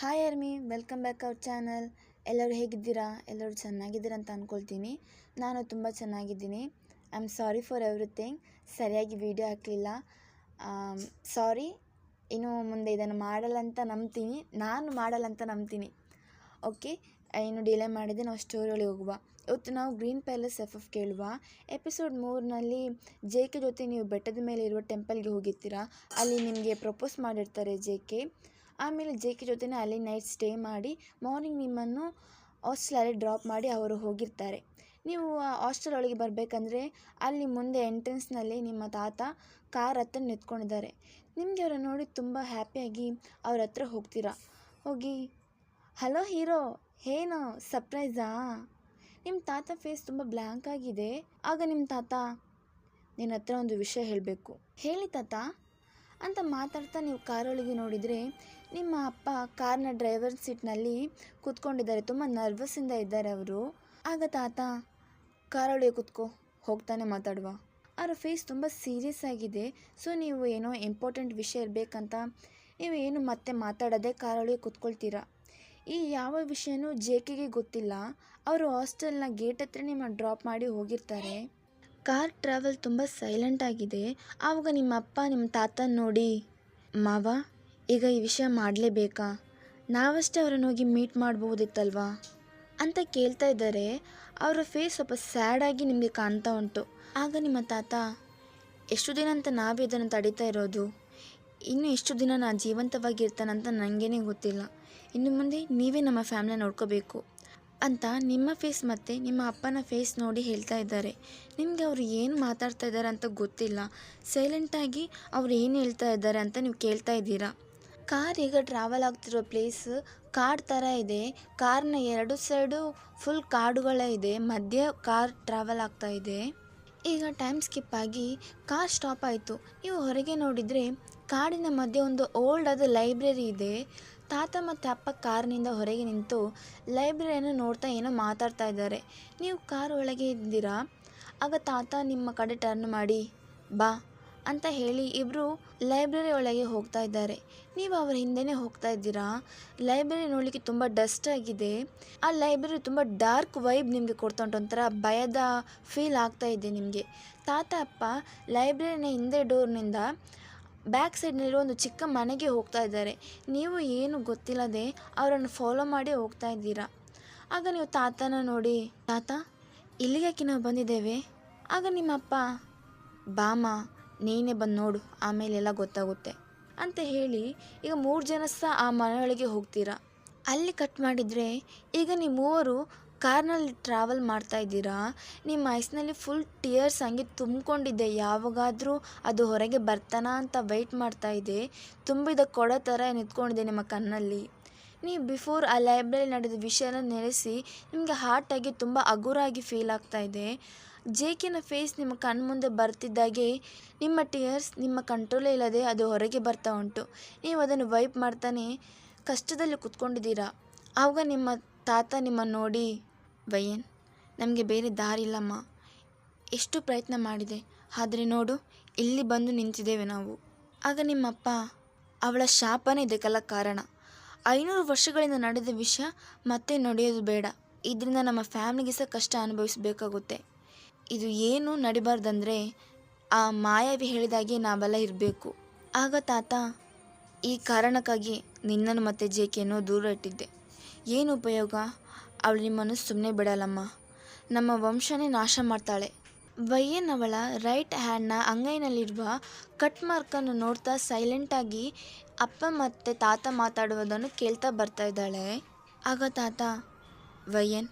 Hi army welcome back our channel ಎಲ್ಲರೂ ಹೇಗಿದ್ದೀರಾ? ಎಲ್ಲರೂ ಚೆನ್ನಾಗಿದ್ದೀರಾ ಅಂತ ಅಂದ್ಕೊಳ್ತೀನಿ ನಾನು ತುಂಬ ಚೆನ್ನಾಗಿದ್ದೀನಿ. I am sorry for everything ಸರಿಯಾಗಿ ವಿಡಿಯೋ ಹಾಕಲಿಲ್ಲ. ಸಾರಿ ಇನ್ನು ಮುಂದೆ ಇದನ್ನು ಮಾಡಲ್ಲ ಅಂತ ನಂಬ್ತೀನಿ. ನಾನು ಮಾಡಲ್ಲ ಅಂತ ನಂಬ್ತೀನಿ. ಓಕೆ ಇನ್ನು ಡಿಲೇ ಮಾಡಿದೆ. ನಾವು ಸ್ಟೋರಿ ಒಳಗೆ ಹೋಗುವ. ಇವತ್ತು ನಾವು ಗ್ರೀನ್ ಪ್ಯಾಲೇಸ್ ಎಫ್ ಎಫ್ ಕೇಳುವ. ಎಪಿಸೋಡ್ ಮೂರಿನಲ್ಲಿ ಜೆ ಕೆ ಜೊತೆ ನೀವು ಬೆಟ್ಟದ ಮೇಲೆ ಇರುವ ಟೆಂಪಲ್ಗೆ ಹೋಗಿರ್ತೀರಾ? ಅಲ್ಲಿ ನಿಮಗೆ ಪ್ರಪೋಸ್ ಮಾಡಿರ್ತಾರೆ ಜೆ ಕೆ ಆಮೇಲೆ ಜೆ ಕೆ ಜೊತೆನೇ ಅಲ್ಲಿ ನೈಟ್ ಸ್ಟೇ ಮಾಡಿ ಮಾರ್ನಿಂಗ್ ನಿಮ್ಮನ್ನು ಹಾಸ್ಟೆಲಲ್ಲಿ ಡ್ರಾಪ್ ಮಾಡಿ ಅವರು ಹೋಗಿರ್ತಾರೆ. ನೀವು ಹಾಸ್ಟೆಲ್ ಒಳಗೆ ಬರಬೇಕಂದ್ರೆ ಅಲ್ಲಿ ಮುಂದೆ ಎಂಟ್ರೆನ್ಸ್ನಲ್ಲಿ ನಿಮ್ಮ ತಾತ ಕಾರ್ ಹತ್ರ ನಿಂತ್ಕೊಂಡಿದ್ದಾರೆ. ನಿಮಗೆ ಅವರನ್ನು ನೋಡಿ ತುಂಬ ಹ್ಯಾಪಿಯಾಗಿ ಅವ್ರ ಹತ್ರ ಹೋಗ್ತೀರಾ? ಹೋಗಿ, ಹಲೋ ಹೀರೋ, ಏನು ಸರ್ಪ್ರೈಸಾ? ನಿಮ್ಮ ತಾತ ಫೇಸ್ ತುಂಬ ಬ್ಲ್ಯಾಂಕ್ ಆಗಿದೆ. ಆಗ ನಿಮ್ಮ ತಾತ ನಿನ್ನ ಹತ್ರ ಒಂದು ವಿಷಯ ಹೇಳಬೇಕು. ಹೇಳಿ ತಾತ. ಅಂತ ಮಾತಾಡ್ತಾ ನೀವು ಕಾರೊಳಗೆ ನೋಡಿದರೆ ನಿಮ್ಮ ಅಪ್ಪ ಕಾರ್ನ ಡ್ರೈವರ್ ಸೀಟ್ನಲ್ಲಿ ಕೂತ್ಕೊಂಡಿದ್ದಾರೆ. ತುಂಬ ನರ್ವಸಿಂದ ಇದ್ದಾರೆ ಅವರು. ಆಗ ತಾತ, ಕಾರೊಳಗೆ ಕೂತ್ಕೋ, ಹೋಗ್ತಾನೆ ಮಾತಾಡುವ. ಅವರ ಫೇಸ್ ತುಂಬ ಸೀರಿಯಸ್ ಆಗಿದೆ. ಸೊ ನೀವು ಏನೋ ಇಂಪಾರ್ಟೆಂಟ್ ವಿಷಯ ಇರಬೇಕಂತ ನೀವು ಏನು ಮತ್ತೆ ಮಾತಾಡೋದೇ ಕಾರೊಳಗೆ ಕೂತ್ಕೊಳ್ತೀರಾ? ಈ ಯಾವ ವಿಷಯನೂ ಜೆ ಕೆಗೆ ಗೊತ್ತಿಲ್ಲ. ಅವರು ಹಾಸ್ಟೆಲ್ನ ಗೇಟ್ ಹತ್ರ ನಿಮ್ಮ ಡ್ರಾಪ್ ಮಾಡಿ ಹೋಗಿರ್ತಾರೆ. ಕಾರ್ ಟ್ರಾವೆಲ್ ತುಂಬ ಸೈಲೆಂಟ್ ಆಗಿದೆ. ಆವಾಗ ನಿಮ್ಮ ಅಪ್ಪ, ನಿಮ್ಮ ತಾತನ ನೋಡಿ, ಮಾವ, ಈಗ ಈ ವಿಷಯ ಮಾಡಲೇಬೇಕಾ? ನಾವಷ್ಟೇ ಅವರನ್ನು ಹೋಗಿ ಮೀಟ್ ಮಾಡಬಹುದಿತ್ತಲ್ವಾ ಅಂತ ಕೇಳ್ತಾ ಇದ್ದಾರೆ. ಅವರ ಫೇಸ್ ಸ್ವಲ್ಪ ಸ್ಯಾಡ್ ಆಗಿ ನಿಮಗೆ ಕಾಣ್ತಾ ಉಂಟು. ಆಗ ನಿಮ್ಮ ತಾತ, ಎಷ್ಟು ದಿನ ಅಂತ ನಾವೇ ಇದನ್ನು ತಡೀತಾ ಇರೋದು? ಇನ್ನು ಎಷ್ಟು ದಿನ ನಾನು ಜೀವಂತವಾಗಿರ್ತಾನಂತ ನನಗೇನೆ ಗೊತ್ತಿಲ್ಲ. ಇನ್ನು ಮುಂದೆ ನೀವೇ ನಮ್ಮ ಫ್ಯಾಮ್ಲಿನ ನೋಡ್ಕೋಬೇಕು. ಅಂತ ನಿಮ್ಮ ಫೇಸ್ ಮತ್ತು ನಿಮ್ಮ ಅಪ್ಪನ ಫೇಸ್ ನೋಡಿ ಹೇಳ್ತಾ ಇದ್ದಾರೆ. ನಿಮಗೆ ಅವರು ಏನು ಮಾತಾಡ್ತಾ ಇದ್ದಾರೆ ಅಂತ ಗೊತ್ತಿಲ್ಲ. ಸೈಲೆಂಟಾಗಿ ಅವ್ರು ಏನು ಹೇಳ್ತಾ ಇದ್ದಾರೆ ಅಂತ ನೀವು ಕೇಳ್ತಾ ಇದ್ದೀರಾ? ಕಾರ್ ಈಗ ಟ್ರಾವೆಲ್ ಆಗ್ತಿರೋ ಪ್ಲೇಸ್ ಕಾಡು ಥರ ಇದೆ. ಕಾರ್ನ ಎರಡು ಸೈಡು ಫುಲ್ ಕಾಡುಗಳೇ ಇದೆ. ಮಧ್ಯೆ ಕಾರ್ ಟ್ರಾವೆಲ್ ಆಗ್ತಾ ಇದೆ. ಈಗ ಟೈಮ್ ಸ್ಕಿಪ್ ಆಗಿ ಕಾರ್ ಸ್ಟಾಪ್ ಆಯಿತು. ನೀವು ಹೊರಗೆ ನೋಡಿದರೆ ಕಾಡಿನ ಮಧ್ಯೆ ಒಂದು ಓಲ್ಡ್ ಆದ ಲೈಬ್ರರಿ ಇದೆ. ತಾತ ಮತ್ತು ಅಪ್ಪ ಕಾರ್ನಿಂದ ಹೊರಗೆ ನಿಂತು ಲೈಬ್ರರಿಯನ್ನು ನೋಡ್ತಾ ಏನೋ ಮಾತಾಡ್ತಾ ಇದ್ದಾರೆ. ನೀವು ಕಾರ್ ಒಳಗೆ ಇದ್ದೀರಾ? ಆಗ ತಾತ ನಿಮ್ಮ ಕಡೆ ಟರ್ನ್ ಮಾಡಿ, ಬಾ ಅಂತ ಹೇಳಿ ಇಬ್ಬರು ಲೈಬ್ರರಿ ಒಳಗೆ ಹೋಗ್ತಾ ಇದ್ದಾರೆ. ನೀವು ಅವರ ಹಿಂದೆನೇ ಹೋಗ್ತಾ ಇದ್ದೀರಾ? ಲೈಬ್ರರಿ ನೋಡಲಿಕ್ಕೆ ತುಂಬ ಡಸ್ಟ್ ಆಗಿದೆ. ಆ ಲೈಬ್ರರಿ ತುಂಬ ಡಾರ್ಕ್ ವೈಬ್ ನಿಮಗೆ ಕೊಡ್ತಾ ಉಂಟು ಒಂಥರ ಭಯದ ಫೀಲ್ ಆಗ್ತಾ ಇದೆ ನಿಮಗೆ. ತಾತ, ಅಪ್ಪ ಲೈಬ್ರರಿನ ಹಿಂದೆ ಡೋರ್ನಿಂದ ಬ್ಯಾಕ್ ಸೈಡ್ನಲ್ಲಿರೋ ಒಂದು ಚಿಕ್ಕ ಮನೆಗೆ ಹೋಗ್ತಾ ಇದ್ದಾರೆ. ನೀವು ಏನು ಗೊತ್ತಿಲ್ಲದೆ ಅವರನ್ನು ಫಾಲೋ ಮಾಡಿ ಹೋಗ್ತಾ ಇದ್ದೀರಾ? ಆಗ ನೀವು ತಾತನ ನೋಡಿ, ತಾತ, ಇಲ್ಲಿಗೆ ನಾವು ಬಂದಿದ್ದೇವೆ? ಆಗ ನಿಮ್ಮಪ್ಪ ಬಾಮ, ನೀನೇ ಬಂದು ನೋಡು, ಆಮೇಲೆ ಎಲ್ಲ ಗೊತ್ತಾಗುತ್ತೆ. ಅಂತ ಹೇಳಿ ಈಗ ಮೂರು ಜನ ಸಹ ಆ ಮನೆಯೊಳಗೆ ಹೋಗ್ತೀರಾ? ಅಲ್ಲಿ ಕಟ್ ಮಾಡಿದರೆ ಈಗ ನೀವು ಮೂವರು ಕಾರ್ನಲ್ಲಿ ಟ್ರಾವೆಲ್ ಮಾಡ್ತಾ ಇದ್ದೀರಾ? ನಿಮ್ಮ ಐಸ್ನಲ್ಲಿ ಫುಲ್ ಟಿಯರ್ಸ್ ಹಂಗೆ ತುಂಬಿಕೊಂಡಿದ್ದೆ ಯಾವಾಗಾದರೂ ಅದು ಹೊರಗೆ ಬರ್ತಾನಾ ಅಂತ ವೆಯ್ಟ್ ಮಾಡ್ತಾ ಇದೆ. ತುಂಬಿದ ಕೊಡ ಥರ ನಿಂತ್ಕೊಂಡಿದೆ ನಿಮ್ಮ ಕಣ್ಣಲ್ಲಿ. ನೀವು ಬಿಫೋರ್ ಆ ಲೈಬ್ರರಿ ನಡೆದ ವಿಷಯನ ನೆನೆಸಿ ನಿಮಗೆ ಹಾರ್ಟಾಗಿ ತುಂಬ ಹಗುರಾಗಿ ಫೀಲ್ ಆಗ್ತಾ ಇದೆ. ಜೇಕಿನ ಫೇಸ್ ನಿಮ್ಮ ಕಣ್ಮುಂದೆ ಬರ್ತಿದ್ದಾಗೆ ನಿಮ್ಮ ಟಿಯರ್ಸ್ ನಿಮ್ಮ ಕಂಟ್ರೋಲೇ ಇಲ್ಲದೆ ಅದು ಹೊರಗೆ ಬರ್ತಾ ಉಂಟು. ನೀವು ಅದನ್ನು ವೈಪ್ ಮಾಡ್ತಾನೆ ಕಷ್ಟದಲ್ಲಿ ಕುತ್ಕೊಂಡಿದ್ದೀರಾ? ಆವಾಗ ನಿಮ್ಮ ತಾತ ನಿಮ್ಮನ್ನು ನೋಡಿ ವಯ್ಯನ್ ನಮಗೆ ಬೇರೆ ದಾರಿ ಇಲ್ಲಮ್ಮ ಎಷ್ಟು ಪ್ರಯತ್ನ ಮಾಡಿದೆ. ಆದರೆ ನೋಡು, ಇಲ್ಲಿ ಬಂದು ನಿಂತಿದ್ದೇವೆ ನಾವು. ಆಗ ನಿಮ್ಮಪ್ಪ ಅವಳ ಶಾಪನೇ ಇದಕ್ಕೆಲ್ಲ ಕಾರಣ. ಐನೂರು ವರ್ಷಗಳಿಂದ ನಡೆದ ವಿಷಯ ಮತ್ತೆ ನಡೆಯೋದು ಬೇಡ. ಇದರಿಂದ ನಮ್ಮ ಫ್ಯಾಮಿಲಿಗೆ ಸಹ ಕಷ್ಟ ಅನುಭವಿಸಬೇಕಾಗುತ್ತೆ. ಇದು ಏನು ನಡಿಬಾರ್ದಂದರೆ ಆ ಮಾಯಾವಿ ಹೇಳಿದಾಗೆ ನಾವೆಲ್ಲ ಇರಬೇಕು. ಆಗ ತಾತ ಈ ಕಾರಣಕ್ಕಾಗಿ ನಿನ್ನನ್ನು ಮತ್ತೆ ಜೇಕೆಯನ್ನು ದೂರ ಇಟ್ಟಿದ್ದೆ. ಏನು ಉಪಯೋಗ? ಅವಳು ನಿಮ್ಮನ್ನು ಸುಮ್ಮನೆ ಬಿಡಲ್ಲಮ್ಮ. ನಮ್ಮ ವಂಶನೇ ನಾಶ ಮಾಡ್ತಾಳೆ. ವಯ್ಯನ್ ಅವಳ ರೈಟ್ ಹ್ಯಾಂಡ್ನ ಅಂಗೈನಲ್ಲಿರುವ ಕಟ್ ಮಾರ್ಕನ್ನು ನೋಡ್ತಾ ಸೈಲೆಂಟಾಗಿ ಅಪ್ಪ ಮತ್ತು ತಾತ ಮಾತಾಡುವುದನ್ನು ಕೇಳ್ತಾ ಬರ್ತಾ ಇದ್ದಾಳೆ. ಆಗ ತಾತ ವಯ್ಯನ್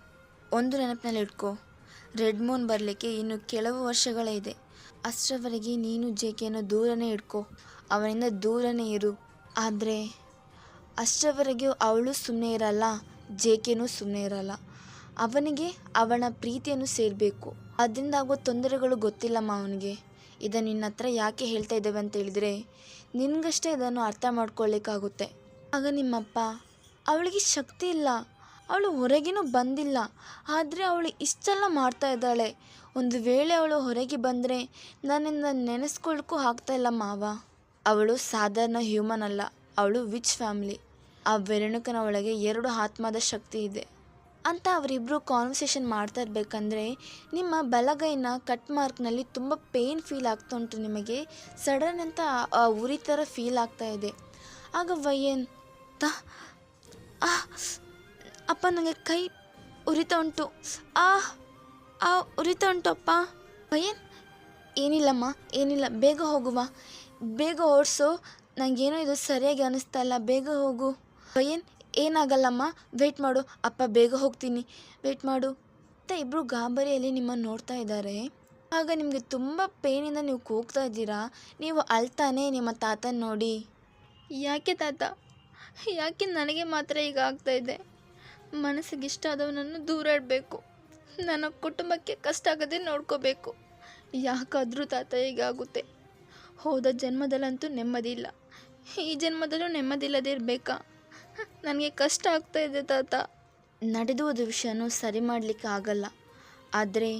ಒಂದು ನೆನಪಿನಲ್ಲಿ ಇಟ್ಕೋ. ರೆಡ್ ಮೂನ್ ಬರಲಿಕ್ಕೆ ಇನ್ನು ಕೆಲವು ವರ್ಷಗಳೇ ಇದೆ. ಅಷ್ಟರವರೆಗೆ ನೀನು ಜೇಕೆಯನ್ನು ದೂರನೇ ಇಟ್ಕೋ. ಅವನಿಂದ ದೂರನೇ ಇರು. ಆದರೆ, ಅಷ್ಟರವರೆಗೂ ಅವಳು ಸುಮ್ಮನೆ ಇರಲ್ಲ. ಜೇಕೆನೂ ಸುಮ್ಮನೆ ಇರಲ್ಲ. ಅವನಿಗೆ ಅವಳ ಪ್ರೀತಿಯನ್ನು ಸೇರಬೇಕು. ಅದರಿಂದ ಆಗೋ ತೊಂದರೆಗಳು ಗೊತ್ತಿಲ್ಲಮ್ಮ ಅವನಿಗೆ. ಇದನ್ನು ನಿನ್ನ ಹತ್ರ ಯಾಕೆ ಹೇಳ್ತಾ ಇದ್ದೇವೆ ಅಂತ ಹೇಳಿದರೆ, ನಿನಗಷ್ಟೇ ಇದನ್ನು ಅರ್ಥ ಮಾಡ್ಕೊಳ್ಳಿಕ್ಕಾಗುತ್ತೆ ಆಗ ನಿಮ್ಮಪ್ಪ, ಅವಳಿಗೆ ಶಕ್ತಿ ಇಲ್ಲ. ಅವಳು ಹೊರಗಿನೂ ಬಂದಿಲ್ಲ. ಆದರೆ ಅವಳು ಇಷ್ಟೆಲ್ಲ ಮಾಡ್ತಾ ಇದ್ದಾಳೆ. ಒಂದು ವೇಳೆ ಅವಳು ಹೊರಗೆ ಬಂದರೆ ನನ್ನಿಂದ ನೆನೆಸ್ಕೊಳ್ಕೂ ಆಗ್ತಾ ಇಲ್ಲ ಮಾವ. ಅವಳು ಸಾಧಾರಣ ಹ್ಯೂಮನ್ ಅಲ್ಲ. ಅವಳು ವಿಚ್ ಫ್ಯಾಮ್ಲಿ ಆ ವೆರಣುಕನ ಒಳಗೆ ಎರಡು ಆತ್ಮದ ಶಕ್ತಿ ಇದೆ. ಅಂತ ಅವರಿಬ್ಬರು ಕಾನ್ವರ್ಸೇಷನ್ ಮಾಡ್ತಾ ಇರಬೇಕಂದ್ರೆ, ನಿಮ್ಮ ಬಲಗೈನ ಕಟ್ ಮಾರ್ಕ್ನಲ್ಲಿ ತುಂಬ ಪೇಯ್ನ್ ಫೀಲ್ ಆಗ್ತಾ ಉಂಟು ನಿಮಗೆ. ಸಡನ್ ಅಂತ ಉರಿ ಥರ ಫೀಲ್ ಆಗ್ತಾ ಇದೆ. ಆಗ ತ ಅಪ್ಪ ನನಗೆ ಕೈ ಉರಿತಾ ಉಂಟು. ಆ ಆ ಉರಿತಾ ಉಂಟು ಅಪ್ಪ. ವಯ್ಯನ್ ಏನಿಲ್ಲಮ್ಮ, ಏನಿಲ್ಲ, ಬೇಗ ಹೋಗುವ ಬೇಗ ಓಡಿಸು. ನನಗೇನೋ ಇದು ಸರಿಯಾಗಿ ಅನ್ನಿಸ್ತಾ ಇಲ್ಲ. ಬೇಗ ಹೋಗು. ವಯ್ಯನ್ ಏನಾಗಲ್ಲಮ್ಮ? ವೇಟ್ ಮಾಡು. ಅಪ್ಪ, ಬೇಗ ಹೋಗ್ತೀನಿ. ವೇಟ್ ಮಾಡು. ಅಂತ ಇಬ್ಬರು ಗಾಬರಿಯಲ್ಲಿ ನಿಮ್ಮನ್ನು ನೋಡ್ತಾ ಇದ್ದಾರೆ. ಆಗ ನಿಮಗೆ ತುಂಬ ಪೇನಿಂದ ನೀವು ಕೂಗ್ತಾ ಇದ್ದೀರಾ? ನೀವು ಅಳ್ತಾನೆ ನಿಮ್ಮ ತಾತನ ನೋಡಿ. ಯಾಕೆ ತಾತ? ಯಾಕೆ ನನಗೆ ಮಾತ್ರ ಈಗ ಆಗ್ತಾ ಇದೆ? ಮನಸ್ಸಿಗೆ ಇಷ್ಟ ಆದವನನ್ನು ದೂರ ಇಡಬೇಕು ನನ್ನ ಕುಟುಂಬಕ್ಕೆ ಕಷ್ಟ ಆಗದೆ ನೋಡ್ಕೋಬೇಕು. ಯಾಕಾದರೂ ತಾತ ಹೀಗಾಗುತ್ತೆ. ಹೋದ ಜನ್ಮದಲ್ಲಂತೂ ನೆಮ್ಮದಿ ಇಲ್ಲ. ಈ ಜನ್ಮದಲ್ಲೂ ನೆಮ್ಮದಿಲ್ಲದೆ ಇರಬೇಕಾ? ನನಗೆ ಕಷ್ಟ ಆಗ್ತಾ ಇದೆ ತಾತ. ನಡೆದು ಹೋದ ವಿಷಯನೂ ಸರಿ ಮಾಡಲಿಕ್ಕೆ ಆಗಲ್ಲ. ಆದರೆ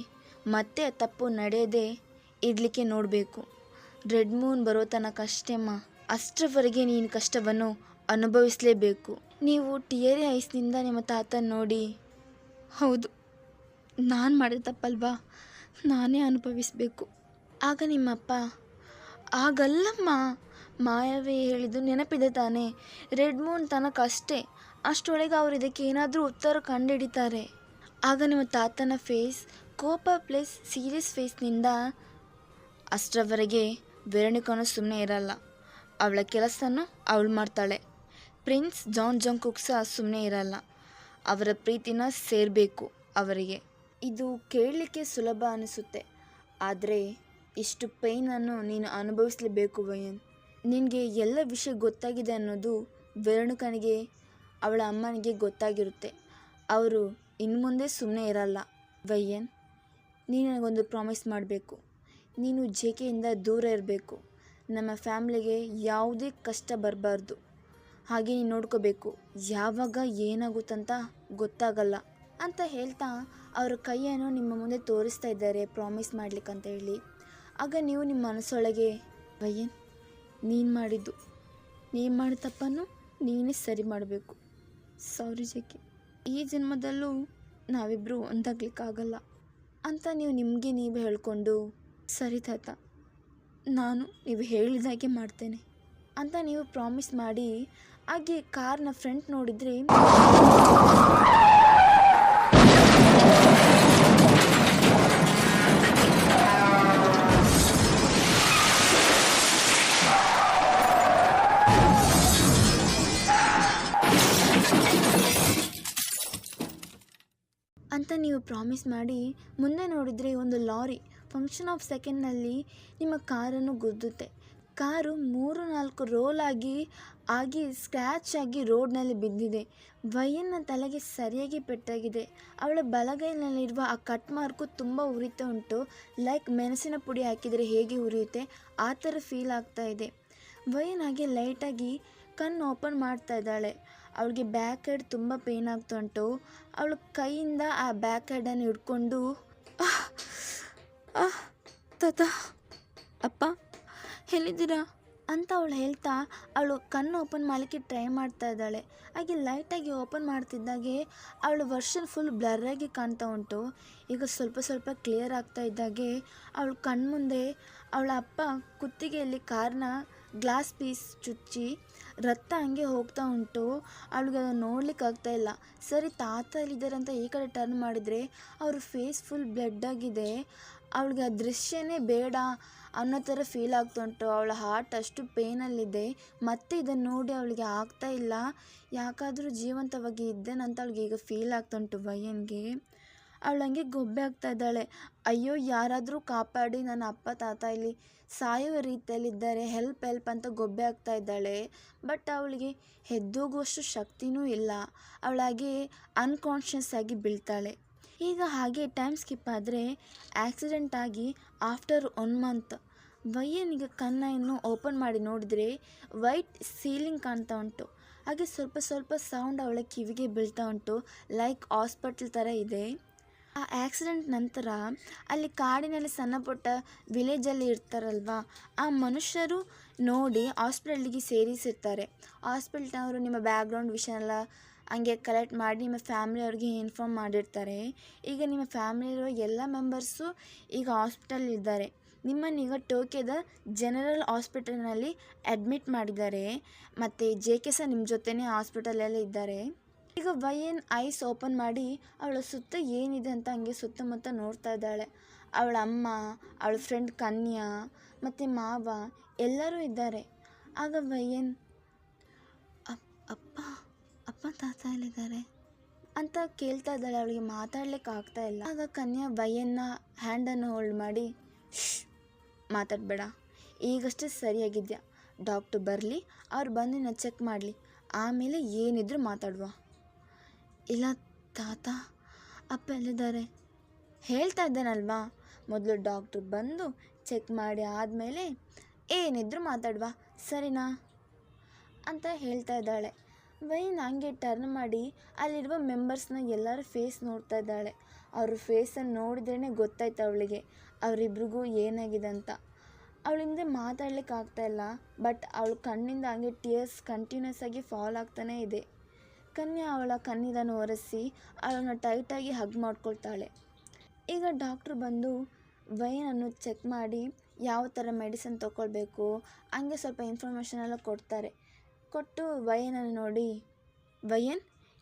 ಮತ್ತೆ ತಪ್ಪು ನಡೆಯದೆ ಇರಲಿಕ್ಕೆ ನೋಡಬೇಕು. ರೆಡ್ ಮೂನ್ ಬರೋ ತನಕ ಅಷ್ಟೇಮ್ಮ ಅಷ್ಟರವರೆಗೆ ನೀನು ಕಷ್ಟವನ್ನು ಅನುಭವಿಸಲೇಬೇಕು. ನೀವು ಟಿಯರಿ ಐಸ್ನಿಂದ ನಿಮ್ಮ ತಾತ ನೋಡಿ. ಹೌದು, ನಾನು ಮಾಡಿದ ತಪ್ಪಲ್ವಾ? ನಾನೇ ಅನುಭವಿಸಬೇಕು. ಆಗ ನಿಮ್ಮಪ್ಪ, ಆಗಲ್ಲಮ್ಮ ಮಾಯವೇ ಹೇಳಿದ್ದು ನೆನಪಿದೆ ತಾನೆ. ರೆಡ್ ಮೂನ್ ತನಕ ಅಷ್ಟೇ. ಅಷ್ಟರೊಳಗೆ ಅವರು ಇದಕ್ಕೆ ಏನಾದರೂ ಉತ್ತರ ಕಂಡುಹಿಡಿತಾರೆ ಆಗ ನಿಮ್ಮ ತಾತನ ಫೇಸ್, ಕೋಪ ಪ್ಲಸ್ ಸೀರಿಯಸ್ ಫೇಸ್ನಿಂದ ಅಷ್ಟರವರೆಗೆ ವೆರಣಿಕನು ಸುಮ್ಮನೆ ಇರಲ್ಲ. ಅವಳ ಕೆಲಸನೂ ಅವಳು ಮಾಡ್ತಾಳೆ. ಪ್ರಿನ್ಸ್ ಜಾನ್ ಜಾನ್ ಕುಕ್ಸ ಸುಮ್ಮನೆ ಇರಲ್ಲ. ಅವರ ಪ್ರೀತಿನ ಸೇರಬೇಕು ಅವರಿಗೆ. ಇದು ಕೇಳಲಿಕ್ಕೆ ಸುಲಭ ಅನಿಸುತ್ತೆ. ಆದರೆ ಇಷ್ಟು ಪೇಯ್ನನ್ನು ನೀನು ಅನುಭವಿಸಲೇಬೇಕು ವಯನ್. ನಿನಗೆ ಎಲ್ಲ ವಿಷಯ ಗೊತ್ತಾಗಿದೆ ಅನ್ನೋದು ವೇಣುಕನಿಗೆ ಅವಳ ಅಮ್ಮನಿಗೆ ಗೊತ್ತಾಗಿರುತ್ತೆ. ಅವರು ಇನ್ನು ಮುಂದೆ ಸುಮ್ಮನೆ ಇರಲ್ಲ. ವಯ್ಯನ್ ನೀನು ನನಗೊಂದು ಪ್ರಾಮಿಸ್ ಮಾಡಬೇಕು. ನೀನು ಜೆ ಕೆಯಿಂದ ದೂರ ಇರಬೇಕು. ನಮ್ಮ ಫ್ಯಾಮ್ಲಿಗೆ ಯಾವುದೇ ಕಷ್ಟ ಬರಬಾರ್ದು. ಹಾಗೆ ನೀನು ನೋಡ್ಕೋಬೇಕು. ಯಾವಾಗ ಏನಾಗುತ್ತಂತ ಗೊತ್ತಾಗಲ್ಲ. ಅಂತ ಹೇಳ್ತಾ ಅವರ ಕೈಯನ್ನು ನಿಮ್ಮ ಮುಂದೆ ತೋರಿಸ್ತಾ ಇದ್ದಾರೆ ಪ್ರಾಮಿಸ್ ಮಾಡ್ಲಿಕ್ಕಂತ ಹೇಳಿ. ಆಗ ನೀವು ನಿಮ್ಮ ಮನಸ್ಸೊಳಗೆ ವಯ್ಯನ್ ನೀನು ಮಾಡಿದ್ದು. ನೀನು ಮಾಡಿದ ತಪ್ಪನ್ನು ನೀನೇ ಸರಿ ಮಾಡಬೇಕು. ಸಾರಿ ಜಕ್ಕಿ ಈ ಜನ್ಮದಲ್ಲೂ ನಾವಿಬ್ಬರು ಒಂದಾಗ್ಲಿಕ್ಕಾಗಲ್ಲ ಅಂತ ನೀವು ನಿಮಗೆ ನೀವೇ ಹೇಳಿಕೊಂಡು, ಸರಿ ತಾತ, ನಾನು ನೀವು ಹೇಳಿದಾಗೆ ಮಾಡ್ತೇನೆ ಅಂತ ನೀವು ಪ್ರಾಮಿಸ್ ಮಾಡಿ, ಹಾಗೆ ಕಾರ್ನ ಫ್ರಂಟ್ ನೋಡಿದರೆ ಪ್ರಾಮಿಸ್ ಮಾಡಿ ಮುಂದೆ ನೋಡಿದರೆ ಒಂದು ಲಾರಿ ಫಂಕ್ಷನ್ ಆಫ್ ಸೆಕೆಂಡ್ನಲ್ಲಿ ನಿಮ್ಮ ಕಾರನ್ನು ಗುದ್ದುತ್ತೆ. ಕಾರು ಮೂರು ನಾಲ್ಕು ರೋಲ್ ಆಗಿ ಆಗಿ ಸ್ಕ್ರ್ಯಾಚ್ ಆಗಿ ರೋಡ್ನಲ್ಲಿ ಬಿದ್ದಿದೆ. ವೈಯನ್ನ ತಲೆಗೆ ಸರಿಯಾಗಿ ಪೆಟ್ಟಾಗಿದೆ. ಅವಳ ಬಲಗೈನಲ್ಲಿರುವ ಆ ಕಟ್ ಮಾರ್ಕು ತುಂಬ ಉರಿತಾ ಉಂಟು. ಲೈಕ್ ಮೆಣಸಿನ ಪುಡಿ ಹಾಕಿದರೆ ಹೇಗೆ ಉರಿಯುತ್ತೆ? ಆ ಥರ ಫೀಲ್ ಆಗ್ತಾ ಇದೆ. ವಯನ್ ಹಾಗೆ ಲೈಟಾಗಿ ಕಣ್ಣು ಓಪನ್ ಮಾಡ್ತಾ ಇದ್ದಾಳೆ. ಅವಳಿಗೆ ಬ್ಯಾಕ್ ಹೆಡ್ ತುಂಬ ಪೇನ್ ಆಗ್ತಾ ಉಂಟು. ಅವಳು ಕೈಯಿಂದ ಆ ಬ್ಯಾಕ್ ಹೆಡನ್ನು ಹಿಡ್ಕೊಂಡು ತಾತ, ಅಪ್ಪ, ಎಲ್ಲಿದ್ದೀರಾ? ಅಂತ ಅವಳು ಹೇಳ್ತಾ, ಅವಳು ಕಣ್ಣು ಓಪನ್ ಮಾಡಲಿಕ್ಕೆ ಟ್ರೈ ಮಾಡ್ತಾ ಇದ್ದಾಳೆ. ಹಾಗೆ ಲೈಟಾಗಿ ಓಪನ್ ಮಾಡ್ತಿದ್ದಾಗೆ, ಅವಳು ವರ್ಷನ್ ಫುಲ್ ಬ್ಲರ್ರಾಗಿ ಕಾಣ್ತಾ ಉಂಟು. ಈಗ ಸ್ವಲ್ಪ ಸ್ವಲ್ಪ ಕ್ಲಿಯರ್ ಆಗ್ತಾ ಇದ್ದಾಗೆ, ಅವಳು ಕಣ್ಮುಂದೆ, ಅವಳ ಅಪ್ಪ ಕುತ್ತಿಗೆಯಲ್ಲಿ ಕಾರ್ನ ಗ್ಲಾಸ್ ಪೀಸ್ ಚುಚ್ಚಿ ರಕ್ತ ಹಂಗೆ ಹೋಗ್ತಾ ಉಂಟು. ಅವಳಿಗೆ ಅದನ್ನು ನೋಡ್ಲಿಕ್ಕೆ ಆಗ್ತಾ ಇಲ್ಲ. ಸರಿ, ತಾತ ಎಲ್ಲಿದ್ದಾರೆ ಅಂತ ಈ ಕಡೆ ಟರ್ನ್ ಮಾಡಿದರೆ ಅವ್ರ ಫೇಸ್ ಫುಲ್ ಬ್ಲಡ್ ಆಗಿದೆ. ಅವಳಿಗೆ ಆ ದೃಶ್ಯನೇ ಬೇಡ ಅನ್ನೋ ಥರ ಫೀಲ್ ಆಗ್ತಾ ಉಂಟು. ಅವಳ ಹಾರ್ಟ್ ಅಷ್ಟು ಪೇನಲ್ಲಿದೆ ಮತ್ತೆ ಇದನ್ನು ನೋಡಿ ಅವಳಿಗೆ ಆಗ್ತಾ ಇಲ್ಲ. ಯಾಕಾದರೂ ಜೀವಂತವಾಗಿ ಇದ್ದೇನಂತ ಅವಳಿಗೆ ಈಗ ಫೀಲ್ ಆಗ್ತಾ ಉಂಟು ವಯ್ಯನ್ಗೆ ಅವಳು ಹಂಗೆ ಗೊಬ್ಬೆ ಆಗ್ತಾ ಇದ್ದಾಳೆ. ಅಯ್ಯೋ, ಯಾರಾದರೂ ಕಾಪಾಡಿ ನನ್ನ ಅಪ್ಪ, ತಾತ ಇಲ್ಲಿ ಸಾಯುವ ರೀತಿಯಲ್ಲಿದ್ದಾರೆ. ಹೆಲ್ಪ್ ಹೆಲ್ಪ್ ಅಂತ ಗೊಬ್ಬೆ ಆಗ್ತಾ ಇದ್ದಾಳೆ. ಬಟ್ ಅವಳಿಗೆ ಎದ್ದೋಗುವಷ್ಟು ಶಕ್ತಿನೂ ಇಲ್ಲ. ಅವಳಾಗೆ ಅನ್ಕಾನ್ಷಿಯಸ್ ಆಗಿ ಬೀಳ್ತಾಳೆ. ಈಗ ಹಾಗೆ ಟೈಮ್ ಸ್ಕಿಪ್ ಆದರೆ ಆಕ್ಸಿಡೆಂಟ್ ಆಗಿ ಆಫ್ಟರ್ ಒನ್ ಮಂತ್ ವಯ್ಯನಿಗೆ ಕನ್ನ ಇನ್ನು ಓಪನ್ ಮಾಡಿ ನೋಡಿದರೆ ವೈಟ್ ಸೀಲಿಂಗ್ ಕಾಣ್ತಾ ಉಂಟು. ಹಾಗೆ ಸ್ವಲ್ಪ ಸ್ವಲ್ಪ ಸೌಂಡ್ ಅವಳ ಕಿವಿಗೆ ಬೀಳ್ತಾ ಉಂಟು. ಲೈಕ್ ಹಾಸ್ಪಿಟ್ಲ್ ಥರ ಇದೆ. ಆ ಆ್ಯಕ್ಸಿಡೆಂಟ್ ನಂತರ ಅಲ್ಲಿ ಕಾಡಿನಲ್ಲಿ ಸಣ್ಣ ಪುಟ್ಟ ವಿಲೇಜಲ್ಲಿ ಇರ್ತಾರಲ್ವಾ, ಆ ಮನುಷ್ಯರು ನೋಡಿ ಹಾಸ್ಪಿಟಲ್ಗೆ ಸೇರಿಸಿರ್ತಾರೆ. ಹಾಸ್ಪಿಟಲ್ನವರು ನಿಮ್ಮ ಬ್ಯಾಕ್ಗ್ರೌಂಡ್ ಎಲ್ಲ ಹಂಗೆ ಕಲೆಕ್ಟ್ ಮಾಡಿ ನಿಮ್ಮ ಫ್ಯಾಮಿಲಿಯವ್ರಿಗೆ ಇನ್ಫಾರ್ಮ್ ಮಾಡಿರ್ತಾರೆ. ಈಗ ನಿಮ್ಮ ಫ್ಯಾಮಿಲಿಯಲ್ಲಿರೋ ಎಲ್ಲ ಮೆಂಬರ್ಸು ಈಗ ಹಾಸ್ಪಿಟಲ್ ಇದ್ದಾರೆ. ನಿಮ್ಮನ್ನೀಗ ಟೋಕಿಯೋದ ಜನರಲ್ ಹಾಸ್ಪಿಟಲ್ನಲ್ಲಿ ಅಡ್ಮಿಟ್ ಮಾಡಿದ್ದಾರೆ. ಮತ್ತು ಜೆ ಕೆ ಸಹ ನಿಮ್ಮ ಜೊತೆನೇ ಹಾಸ್ಪಿಟಲಲ್ಲೇ ಇದ್ದಾರೆ. ಈಗ ವೈಯನ್ ಐಸ್ ಓಪನ್ ಮಾಡಿ ಅವಳ ಸುತ್ತ ಏನಿದೆ ಅಂತ ಹಂಗೆ ಸುತ್ತಮುತ್ತ ನೋಡ್ತಾ ಇದ್ದಾಳೆ. ಅವಳ ಅಮ್ಮ, ಅವಳ ಫ್ರೆಂಡ್ ಕನ್ಯಾ ಮತ್ತು ಮಾವ ಎಲ್ಲರೂ ಇದ್ದಾರೆ. ಆಗ ಅಪ್, ಅಪ್ಪ ಅಪ್ಪ ತಾತ ಎಲ್ಲಿದ್ದಾರೆ? ಅಂತ ಕೇಳ್ತಾ ಇದ್ದಾಳೆ. ಅವಳಿಗೆ ಮಾತಾಡ್ಲಿಕ್ಕೆ ಆಗ್ತಾ ಇಲ್ಲ. ಆಗ ಕನ್ಯಾ ವಯ್ಯನ್ನ ಹ್ಯಾಂಡನ್ನು ಹೋಲ್ಡ್ ಮಾಡಿ ಶ್ ಮಾತಾಡಬೇಡ. ಈಗಷ್ಟೇ ಸರಿಯಾಗಿದ್ಯಾ? ಡಾಕ್ಟ್ರು ಬರಲಿ, ಅವ್ರು ಬಂದು ನಾನು ಚೆಕ್ ಮಾಡಲಿ. ಆಮೇಲೆ ಏನಿದ್ರು ಮಾತಾಡುವ. ಇಲ್ಲ ತಾತ, ಅಪ್ಪ ಎಲ್ಲಿದ್ದಾರೆ ಹೇಳ್ತಾ ಇದ್ದಾನಲ್ವಾ? ಮೊದಲು ಡಾಕ್ಟ್ರು ಬಂದು ಚೆಕ್ ಮಾಡಿ ಆದಮೇಲೆ ಏನಿದ್ರು ಮಾತಾಡುವ, ಸರಿನಾ? ಅಂತ ಹೇಳ್ತಾ ಇದ್ದಾಳೆ. ವೈನ್ ಹಂಗೆ ಟರ್ನ್ ಮಾಡಿ ಅಲ್ಲಿರುವ ಮೆಂಬರ್ಸ್ನ ಎಲ್ಲರ ಫೇಸ್ ನೋಡ್ತಾ ಇದ್ದಾಳೆ. ಅವ್ರ ಫೇಸನ್ನು ನೋಡಿದ್ರೇ ಗೊತ್ತಾಯ್ತು ಅವಳಿಗೆ. ಅವರಿಬ್ರಿಗೂ ಏನಾಗಿದೆ ಅಂತ. ಅವಳಿಂದ ಮಾತಾಡ್ಲಿಕ್ಕೆ ಆಗ್ತಾ ಇಲ್ಲ ಬಟ್ ಅವಳ ಕಣ್ಣಿಂದ ಹಂಗೆ ಟಿಯರ್ಸ್ ಕಂಟಿನ್ಯೂಸ್ ಆಗಿ ಫಾಲ್ ಆಗ್ತಾನೇ ಇದೆ. ಕನ್ಯಾ ಅವಳ ಕಣ್ಣೀರನ್ನು ಒರೆಸಿ ಅವಳನ್ನು ಟೈಟಾಗಿ ಹಗ್ ಮಾಡ್ಕೊಳ್ತಾಳೆ. ಈಗ ಡಾಕ್ಟ್ರು ಬಂದು ವೈನನ್ನು ಚೆಕ್ ಮಾಡಿ ಯಾವ ಥರ ಮೆಡಿಸಿನ್ ತೊಗೊಳ್ಬೇಕು ಹಂಗೆ ಸ್ವಲ್ಪ ಇನ್ಫಾರ್ಮೇಷನ್ ಎಲ್ಲ ಕೊಡ್ತಾರೆ. ಕೊಟ್ಟು ವಯನನ್ನು ನೋಡಿ ವಯನ್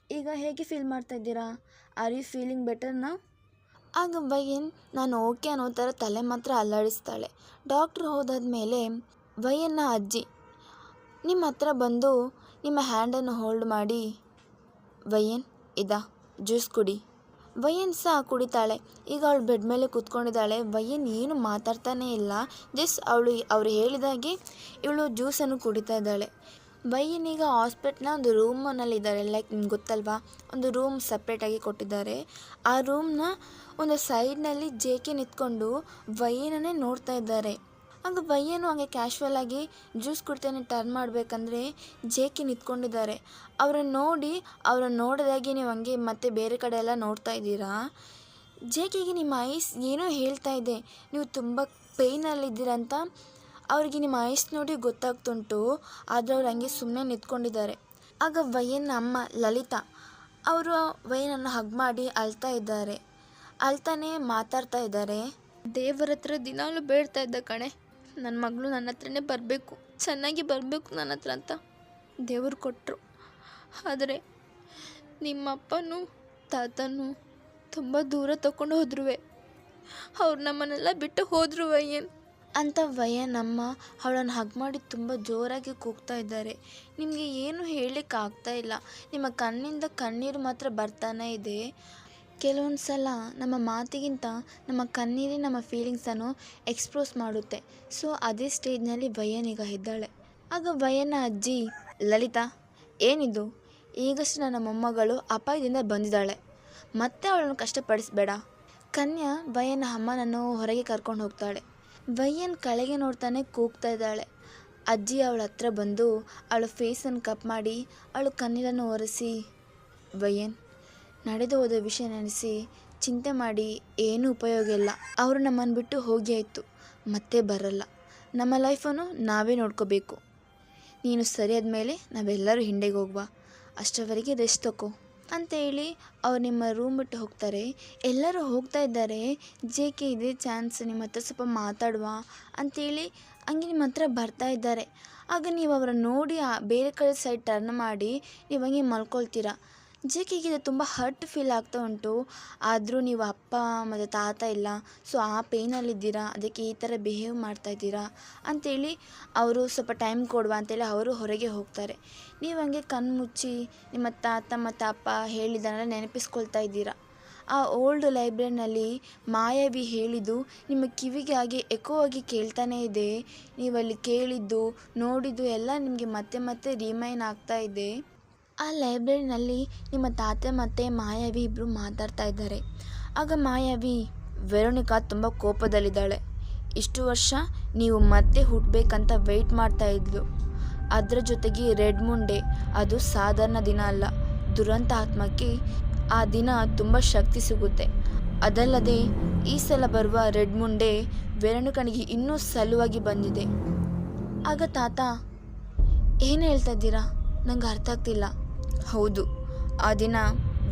ಈಗ ಹೇಗೆ ಫೀಲ್ ಮಾಡ್ತಾ ಇದ್ದೀರಾ? ಆರ್ ಯು ಫೀಲಿಂಗ್ ಬೆಟರ್ ನಾವು ಆಗ ವಯನ್ ನಾನು ಓಕೆ ಅನ್ನೋ ಥರ ತಲೆ ಮಾತ್ರ ಅಲ್ಲಾಡಿಸ್ತಾಳೆ. ಡಾಕ್ಟ್ರು ಹೋದಾದ್ಮೇಲೆ ವಯನ್ನ ಅಜ್ಜಿ, ನಿಮ್ಮ ಹತ್ರ ಬಂದು ನಿಮ್ಮ ಹ್ಯಾಂಡನ್ನು ಹೋಲ್ಡ್ ಮಾಡಿ. ವಯ್ಯನ್ ಇದಾ, ಜ್ಯೂಸ್ ಕುಡಿ. ವಯ್ಯನ್ ಸಹ ಕುಡಿತಾಳೆ. ಈಗ ಅವಳು ಬೆಡ್ ಮೇಲೆ ಕೂತ್ಕೊಂಡಿದ್ದಾಳೆ. ವಯ್ಯನ್ ಏನು ಮಾತಾಡ್ತಾನೇ ಇಲ್ಲ. ಜಸ್ಟ್ ಅವಳು, ಅವ್ರು ಹೇಳಿದಾಗೆ ಇವಳು ಜ್ಯೂಸನ್ನು ಕುಡಿತಾ ಇದ್ದಾಳೆ. ವಯ್ಯನ್ ಈಗ ಹಾಸ್ಪಿಟ್ಲ್ನ ಒಂದು ರೂಮ್ನಲ್ಲಿದ್ದಾರೆ ಲೈಕ್ ನಿಮ್ಗೆ ಗೊತ್ತಲ್ವಾ? ಒಂದು ರೂಮ್ ಸಪ್ರೇಟಾಗಿ ಕೊಟ್ಟಿದ್ದಾರೆ. ಆ ರೂಮ್ನ ಒಂದು ಸೈಡ್ನಲ್ಲಿ ಜೇಕೆ ನಿಂತ್ಕೊಂಡು ವಯ್ಯನನ್ನೇ ನೋಡ್ತಾ ಇದ್ದಾರೆ. ಆಗ ಬಯ್ಯನು ಹಂಗೆ ಕ್ಯಾಶುವಲ್ ಆಗಿ ಜ್ಯೂಸ್ ಕುಡ್ತೇನೆ ಟರ್ನ್ ಮಾಡಬೇಕಂದ್ರೆ ಜೇಕಿ ನಿಂತ್ಕೊಂಡಿದ್ದಾರೆ. ಅವರನ್ನು ನೋಡಿ, ಅವರನ್ನು ನೋಡಿದಾಗೆ ನೀವು ಹಂಗೆ ಮತ್ತೆ ಬೇರೆ ಕಡೆ ಎಲ್ಲ ನೋಡ್ತಾ ಇದ್ದೀರಾ? ಜೇಕಿಗೆ ನಿಮ್ಮ ಐಸ್ ಏನೋ ಹೇಳ್ತಾ ಇದೆ. ನೀವು ತುಂಬ ಪೇಯ್ನಲ್ಲಿದ್ದೀರಂತ ಅವ್ರಿಗೆ ನಿಮ್ಮ ಐಸ್ ನೋಡಿ ಗೊತ್ತಾಗ್ತುಂಟು. ಆದರೆ ಅವ್ರು ಹಂಗೆ ಸುಮ್ಮನೆ ನಿಂತ್ಕೊಂಡಿದ್ದಾರೆ. ಆಗ ವಯ್ಯನ ಅಮ್ಮ ಲಲಿತಾ, ಅವರು ವಯ್ಯನನ್ನು ಹಗ್ ಮಾಡಿ ಅಳ್ತಾ ಇದ್ದಾರೆ. ಅಳ್ತಾನೆ ಮಾತಾಡ್ತಾ ಇದ್ದಾರೆ. ದೇವರ ಹತ್ರ ದಿನಾಲೂ ಬೇಡ್ತಾ ಇದ್ದ ಕಣೆ. ನನ್ನ ಮಗಳು ನನ್ನ ಹತ್ರನೇ ಬರಬೇಕು, ಚೆನ್ನಾಗಿ ಬರಬೇಕು ನನ್ನ ಹತ್ರ ಅಂತ ದೇವರು ಕೊಟ್ಟರು ಆದರೆ ನಿಮ್ಮಪ್ಪನೂ ತಾತನೂ ತುಂಬ ದೂರ ತಗೊಂಡು ಹೋದ್ರು ಅವ್ರು ನಮ್ಮನ್ನೆಲ್ಲ ಬಿಟ್ಟು ಹೋದ್ರು ವಯ್ಯನ್ ಅಂತ ವಯ್ಯನಮ್ಮ ಅವಳನ್ನು ಹಗ್ ಮಾಡಿ ತುಂಬ ಜೋರಾಗಿ ಕೂಗ್ತಾ ಇದ್ದಾರೆ. ನಿಮಗೆ ಏನು ಹೇಳಲಿಕ್ಕೆ ಆಗ್ತಾ ಇಲ್ಲ. ನಿಮ್ಮ ಕಣ್ಣಿಂದ ಕಣ್ಣೀರು ಮಾತ್ರ ಬರ್ತಾನೆ ಇದೆ. ಕೆಲವೊಂದು ಸಲ ನಮ್ಮ ಮಾತಿಗಿಂತ ನಮ್ಮ ಕಣ್ಣೀರಿ ನಮ್ಮ ಫೀಲಿಂಗ್ಸನ್ನು ಎಕ್ಸ್ಪ್ರೋಸ್ ಮಾಡುತ್ತೆ. ಸೊ ಅದೇ ಸ್ಟೇಜ್ನಲ್ಲಿ ಭಯನೀಗ ಇದ್ದಾಳೆ. ಆಗ ಭಯನ ಅಜ್ಜಿ, ಲಲಿತಾ, ಏನಿದು? ಈಗಷ್ಟು ನನ್ನ ಮೊಮ್ಮಗಳು ಅಪಾಯದಿಂದ ಬಂದಿದ್ದಾಳೆ. ಮತ್ತೆ ಅವಳನ್ನು ಕಷ್ಟಪಡಿಸ್ಬೇಡ. ಕನ್ಯಾ ಭಯನ ಅಮ್ಮನನ್ನು ಹೊರಗೆ ಕರ್ಕೊಂಡು ಹೋಗ್ತಾಳೆ. ಭಯನ್ ಕಳೆಗೆ ನೋಡ್ತಾನೆ ಕೂಗ್ತಾ ಇದ್ದಾಳೆ. ಅಜ್ಜಿ ಅವಳ ಹತ್ರ ಬಂದು ಅವಳ ಫೇಸನ್ನು ಕಪ್ ಮಾಡಿ ಅವಳು ಕಣ್ಣೀರನ್ನು ಒರೆಸಿ ವಯ್ಯನ್ ನಡೆದು ಹೋದ ವಿಷಯ ನೆನೆಸಿ ಚಿಂತೆ ಮಾಡಿ ಏನೂ ಉಪಯೋಗ ಇಲ್ಲ. ಅವರು ನಮ್ಮನ್ನು ಬಿಟ್ಟು ಹೋಗಿ ಆಯಿತು ಮತ್ತೆ ಬರಲ್ಲ. ನಮ್ಮ ಲೈಫನ್ನು ನಾವೇ ನೋಡ್ಕೋಬೇಕು. ನೀನು ಸರಿಯಾದ ಮೇಲೆ ನಾವೆಲ್ಲರೂ ಹಿಂಡೆಗೆ ಹೋಗುವ. ಅಷ್ಟರವರೆಗೆ ರೆಸ್ಟ್ ತಗೋ ಅಂತ ಹೇಳಿ ಅವ್ರು ನಿಮ್ಮ ರೂಮ್ ಬಿಟ್ಟು ಹೋಗ್ತಾರೆ. ಎಲ್ಲರೂ ಹೋಗ್ತಾ ಇದ್ದಾರೆ. ಜೆ ಕೆ ಇದೇ, ಚಾನ್ಸ್. ನಿಮ್ಮ ಹತ್ರ ಸ್ವಲ್ಪ ಮಾತಾಡುವ ಅಂತೇಳಿ ಹಂಗೆ ನಿಮ್ಮ ಹತ್ರ ಬರ್ತಾ ಇದ್ದಾರೆ. ಆಗ ನೀವು ಅವರನ್ನು ನೋಡಿ ಬೇರೆ ಕಡೆ ಸೈಡ್ ಟರ್ನ್ ಮಾಡಿ ನೀವು ಹಂಗೆ ಮಲ್ಕೊಳ್ತೀರಾ. ಜೆ ಕೆಗೆ ಇದು ತುಂಬ ಹರ್ಟ್ ಫೀಲ್ ಆಗ್ತಾ ಉಂಟು. ಆದರೂ ನೀವು ಅಪ್ಪ, ಮತ್ತು ತಾತ ಇಲ್ಲ ಸೊ ಆ ಪೇಯ್ನಲ್ಲಿದ್ದೀರಾ ಅದಕ್ಕೆ ಈ ಥರ ಬಿಹೇವ್ ಮಾಡ್ತಾ ಇದ್ದೀರಾ? ಅಂಥೇಳಿ ಅವರು ಸ್ವಲ್ಪ ಟೈಮ್ ಕೊಡುವ ಅಂತೇಳಿ ಅವರು ಹೊರಗೆ ಹೋಗ್ತಾರೆ. ನೀವು ಹಂಗೆ ಕಣ್ಣು ಮುಚ್ಚಿ ನಿಮ್ಮ ತಾತ ಮತ್ತು ಅಪ್ಪ ಹೇಳಿದ್ದನ್ನೆಲ್ಲ ನೆನಪಿಸ್ಕೊಳ್ತಾ ಇದ್ದೀರಾ? ಆ ಓಲ್ಡ್ ಲೈಬ್ರರಿನಲ್ಲಿ ಮಾಯಾವಿ ಹೇಳಿದ್ದು ನಿಮ್ಮ ಕಿವಿಗೆ ಹಾಗೆ ಎಕೋ ಆಗಿ ಕೇಳ್ತಾನೇ ಇದೆ. ನೀವಲ್ಲಿ ಕೇಳಿದ್ದು, ನೋಡಿದ್ದು ಎಲ್ಲ ನಿಮಗೆ ಮತ್ತೆ ಮತ್ತೆ ರಿಮೈನ್ ಆಗ್ತಾ ಇದೆ. ಆ ಲೈಬ್ರರಿನಲ್ಲಿ ನಿಮ್ಮ ತಾತ ಮತ್ತು ಮಾಯಾವಿ ಇಬ್ಬರು ಮಾತಾಡ್ತಾ ಇದ್ದಾರೆ. ಆಗ ಮಾಯಾವಿ, ವೆರೋನಿಕಾ ತುಂಬ ಕೋಪದಲ್ಲಿದ್ದಾಳೆ. ಇಷ್ಟು ವರ್ಷ ನೀವು ಮತ್ತೆ ಹುಟ್ಟಬೇಕಂತ ವೆಯ್ಟ್ ಮಾಡ್ತಾ ಇದ್ಲು. ಅದರ ಜೊತೆಗೆ ರೆಡ್ ಮುಂಡೆ ಅದು ಸಾಧಾರಣ ದಿನ ಅಲ್ಲ. ದುರಂತ ಆತ್ಮಕ್ಕೆ ಆ ದಿನ ತುಂಬ ಶಕ್ತಿ ಸಿಗುತ್ತೆ. ಅದಲ್ಲದೆ, ಈ ಸಲ ಬರುವ ರೆಡ್ ಮುಂಡೆ ವೆರಣುಕನಿಗೆ ಇನ್ನೂ ಸಲುವಾಗಿ ಬಂದಿದೆ. ಆಗ ತಾತ, ಏನು ಹೇಳ್ತಾ ಇದ್ದೀರಾ? ನಂಗೆ ಅರ್ಥ ಆಗ್ತಿಲ್ಲ. ಹೌದು. ಆ ದಿನ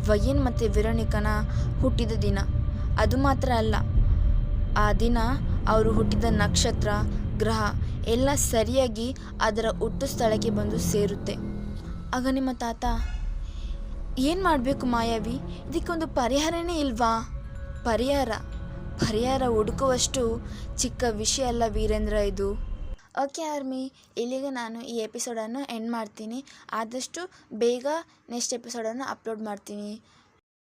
ವಯನ್ ಮತ್ತು ವಿರಣಿಕನ ಹುಟ್ಟಿದ ದಿನ. ಅದು ಮಾತ್ರ ಅಲ್ಲ, ಆ ದಿನ ಅವರು ಹುಟ್ಟಿದ ನಕ್ಷತ್ರ, ಗ್ರಹ ಎಲ್ಲ ಸರಿಯಾಗಿ ಅದರ ಹುಟ್ಟು ಸ್ಥಳಕ್ಕೆ ಬಂದು ಸೇರುತ್ತೆ. ಆಗ ನಿಮ್ಮ ತಾತ, ಏನು ಮಾಡಬೇಕು ಮಾಯಾವಿ? ಇದಕ್ಕೊಂದು ಪರಿಹಾರನೇ ಇಲ್ವಾ? ಪರಿಹಾರ? ಪರಿಹಾರ ಹುಡುಕುವಷ್ಟು ಚಿಕ್ಕ ವಿಷಯ ಅಲ್ಲ ವೀರೇಂದ್ರ ಇದು. ಓಕೆ ಆರ್ಮಿ ಇಲ್ಲಿಗೆ ನಾನು ಈ ಎಪಿಸೋಡನ್ನು ಎಂಡ್ ಮಾಡ್ತೀನಿ. ಆದಷ್ಟು ಬೇಗ ನೆಕ್ಸ್ಟ್ ಎಪಿಸೋಡನ್ನು ಅಪ್ಲೋಡ್ ಮಾಡ್ತೀನಿ.